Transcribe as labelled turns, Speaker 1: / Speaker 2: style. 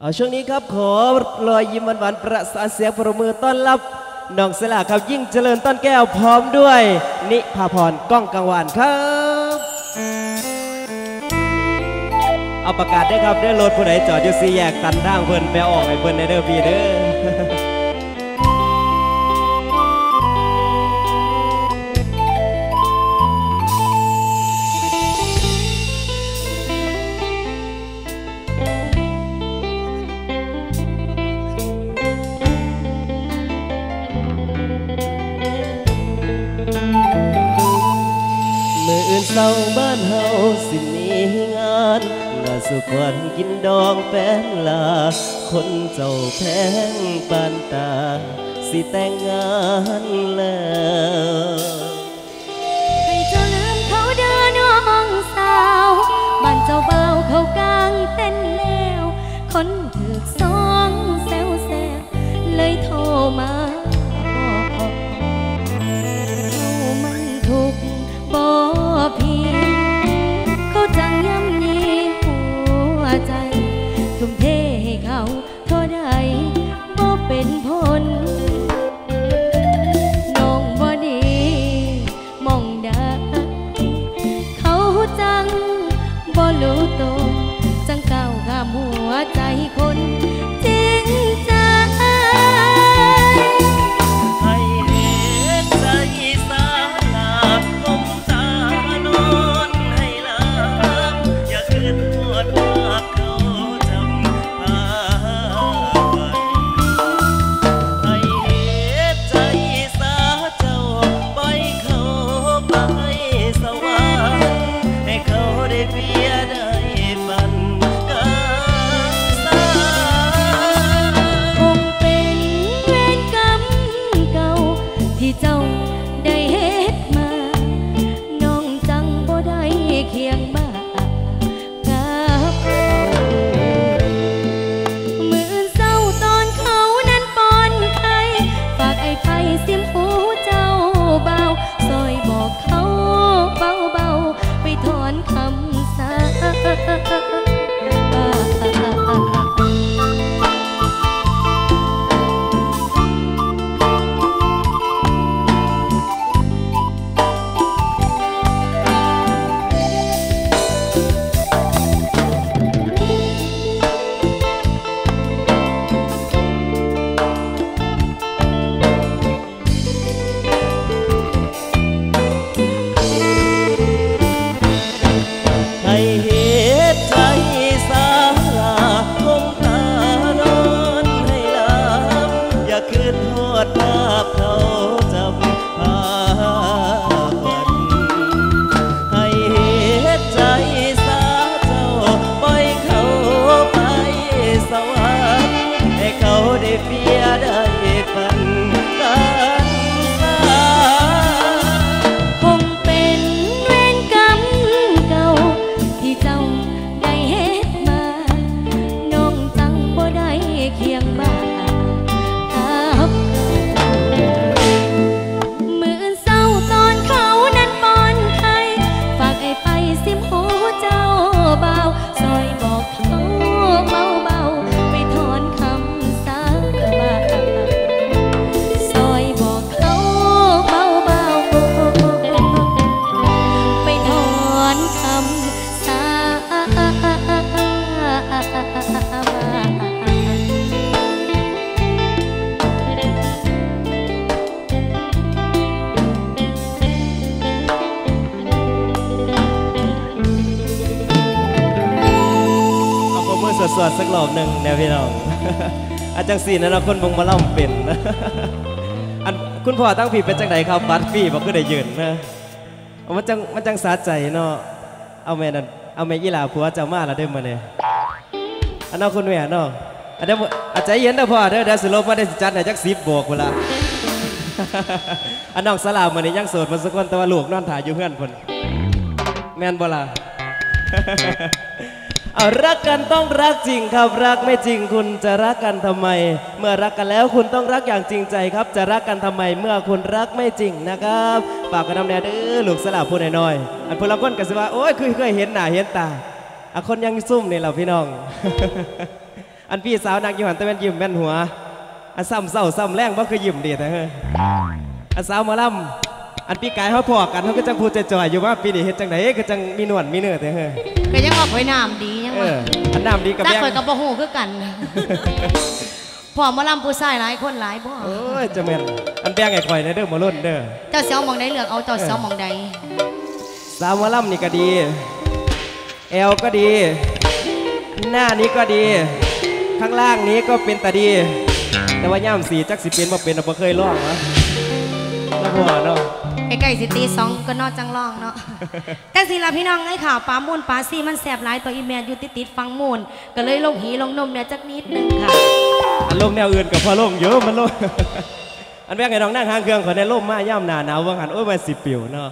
Speaker 1: เอาช่วงนี้ครับขอรอยยิ้มหวานๆประสานเสียงประมือต้อนรับน้องสลาครับยิ่งเจริญต้นแก้วพร้อมด้วย นิพาพรก้องกังวานครับ เอาประกาศได้ครับได้รถผู้ใดจอดอยู่สี่แยกตันทางเพิ่นไปออกไอ้เพิ่นในเด้อพี่เด้อ ศร้าบ้านเฮาสิมีงานงานสุขวันกินดองแฟนลา คนเจ้าแพงปานตา สิแต่งงานแล้ว
Speaker 2: ให้เจ้าลืมเขาเดินน้องสาว บ้านเจ้าเบาเขากลางเต้นแล้ว คนถึกสอ บ่รู้ตัวจัง
Speaker 1: เก่า
Speaker 2: วข้ามหั
Speaker 1: วใจ
Speaker 2: คน ส
Speaker 1: วดๆสักรอบหนึ่งเนี่ยพี่น้องอาจารย์สีนั่นเราคนบงมาล่ำเป็นอันคุณพ่อตั้งผีเป็นจังไดครับบัตรฟรีบอกก็ได้ยืนนะเอามันจังมันจังสาใจเนาะเอาแม่นั่นเอาแม่ยี่หลาผัวเจ้ามาแล้วเด้อมาเนี่ยอันนั้นคุณแม่เนาะอันเดี๋ยวอาจจะเย็นเด้อพ่อเด้อเดี๋ยวสิลบมาได้สิจัดให้จักสิบโบกเวลาอันน้องสลามมันนี่ยังโสดมาสักคนแต่ว่าลูกนอนถ่ายอยู่เพื่อนคนแม่นบ่ล่ะ เอารักกันต้องรักจริงครับ รักไม่จริงคุณจะรักกันทำไม เมื่อรักกันแล้วคุณต้องรักอย่างจริงใจครับ จะรักกันทำไมเมื่อคุณรักไม่จริงนะครับฝากกันทำแน่เด้อลูกสลับพูดหน่อยอันพวกเราคนกันสิว่าโอ้ยคือเคยเห็นหน้าเห็นตาอะคนยังซุ่มนี่แหละพี่น้อง อันพี่สาวนางอยู่หันตะเวนยิ้มแม่นหัวอันซ้ำเศร้าซ้ำแรงบ่คือยิ้มดีแต่เฮ้ยอันสาวมาล่ำ อันพี่กายเขาพอกันเขาก็จังพูดจะจ่อยๆอยู่ว่าปีนี้เฮ็ดจังไดก็จังมีหนวดมีเนื้อแต่เฮ้ย
Speaker 3: ก็ยังว่าข่อยน้ำดียัง
Speaker 1: เอ
Speaker 3: ว่า
Speaker 1: ออันน้ำดีกับ
Speaker 3: แต่
Speaker 1: แบง
Speaker 3: ข่อยกับบ่ฮู้คือกันพ่อหมอลำผู้ชายหลายคนหลายบ่
Speaker 1: โอ้ยจะแม่นอันแบงไอ้ข่อยในเด้อมาลุ่นเด้อ
Speaker 3: เจ้าเสียวหมองใดเลือกเอาเจ้าเสียวหมองใด
Speaker 1: สาวหมาล่ำนี่ก็ดี แอลก็ดี หน้านี้ก็ดี ข้างล่างนี้ก็เป็นตาดี แต่ว่าย่ามสีจักสิเป็นมาเป็นเราบ่เคยลองวะแล้วพ่อเนาะ
Speaker 3: ใกล้ๆสิตีสองก็นอกจังร้องเนาะแต่สิล่ะพี่น้องไอ้ข่าวปลามูนปลาซี่มันแสบหลายตัวอีแมนอยู่ติดๆฟังมูนก็เลยลงหีลงนมเนี่ยจักนิดนึงค่ะ
Speaker 1: อันลงแนวอื่นกับพอลงเยอะมันลงอันแม่งไอ้น้องนั่งห้างเครื่องขอในร่มมาย่ำหนาหนาวว่างหันโอ้ยมาสิปิวเนาะ